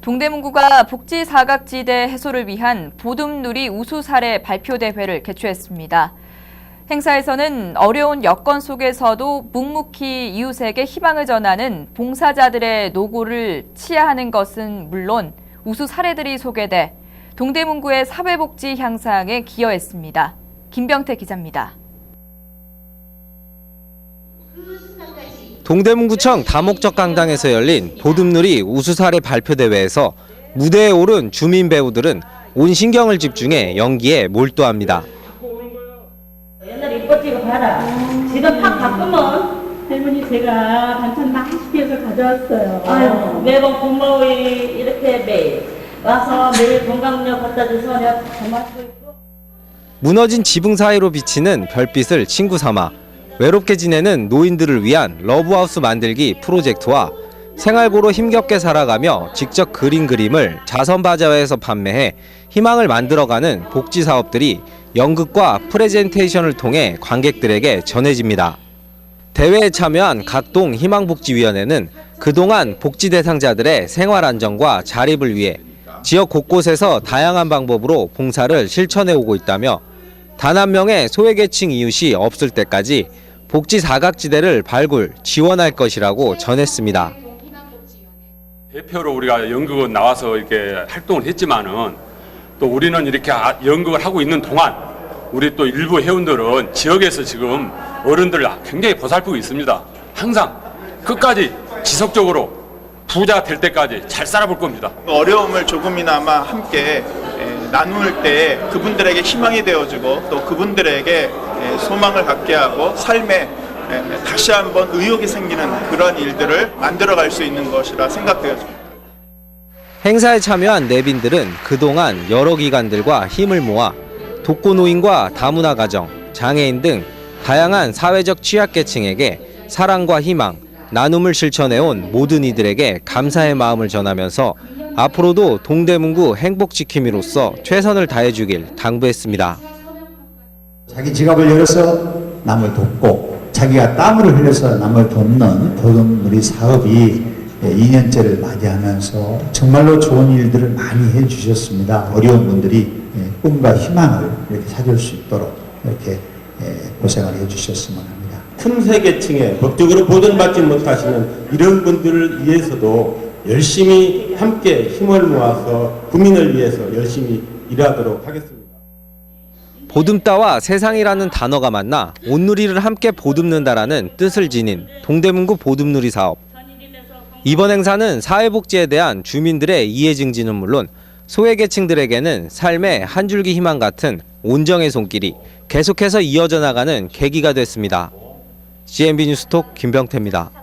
동대문구가 복지 사각지대 해소를 위한 보듬누리 우수 사례 발표 대회를 개최했습니다. 행사에서는 어려운 여건 속에서도 묵묵히 이웃에게 희망을 전하는 봉사자들의 노고를 치하하는 것은 물론 우수 사례들이 소개돼 동대문구의 사회복지 향상에 기여했습니다. 김병태 기자입니다. 동대문구청 다목적 강당에서 열린 보듬누리 우수사례 발표 대회에서 무대에 오른 주민 배우들은 온 신경을 집중해 연기에 몰두합니다. 옛날에 이뻐지고 봐라. 지금 팍 바꾸면 할머니 제가 반찬 많이 시켜서 가져왔어요. 아유 매번 공무원이 이렇게 매일 와서 매일 건강음료 갖다 줘서 내가 정말 쓰고 있고 무너진 지붕 사이로 비치는 별빛을 친구 삼아 외롭게 지내는 노인들을 위한 러브하우스 만들기 프로젝트와 생활고로 힘겹게 살아가며 직접 그린 그림을 자선바자회에서 판매해 희망을 만들어가는 복지 사업들이 연극과 프레젠테이션을 통해 관객들에게 전해집니다. 대회에 참여한 각동 희망복지위원회는 그동안 복지 대상자들의 생활 안정과 자립을 위해 지역 곳곳에서 다양한 방법으로 봉사를 실천해 오고 있다며 단 한 명의 소외계층 이웃이 없을 때까지 복지 사각지대를 발굴, 지원할 것이라고 전했습니다. 대표로 우리가 연극은 나와서 이렇게 활동을 했지만은 또 우리는 이렇게 아- 연극을 하고 있는 동안 우리 또 일부 회원들은 지역에서 지금 어른들을 굉장히 보살피고 있습니다. 항상 끝까지 지속적으로 부자 될 때까지 잘 살아볼 겁니다. 어려움을 조금이나마 함께 에, 나눌 때 그분들에게 희망이 되어주고 또 그분들에게 에, 소망을 갖게 하고 삶에 에, 다시 한번 의욕이 생기는 그런 일들을 만들어갈 수 있는 것이라 생각되어집니다. 행사에 참여한 내빈들은 그동안 여러 기관들과 힘을 모아 독거노인과 다문화 가정, 장애인 등 다양한 사회적 취약계층에게 사랑과 희망, 나눔을 실천해온 모든 이들에게 감사의 마음을 전하면서 앞으로도 동대문구 행복지킴이로서 최선을 다해주길 당부했습니다. 자기 지갑을 열어서 남을 돕고 자기가 땀을 흘려서 남을 돕는 보금누리 사업이 2년째를 맞이하면서 정말로 좋은 일들을 많이 해주셨습니다. 어려운 분들이 예, 꿈과 희망을 이렇게 찾을 수 있도록 이렇게 예, 고생을 해주셨으면 합니다. 큰 세계층에 법적으로 보존받지 못하시는 이런 분들을 위해서도 열심히 함께 힘을 모아서 국민을 위해서 열심히 일하도록 하겠습니다. 보듬다와 세상이라는 단어가 만나 온누리를 함께 보듬는다라는 뜻을 지닌 동대문구 보듬누리 사업. 이번 행사는 사회복지에 대한 주민들의 이해 증진은 물론 소외계층들에게는 삶의 한 줄기 희망 같은 온정의 손길이 계속해서 이어져 나가는 계기가 됐습니다. CNB 뉴스톡 김병태입니다.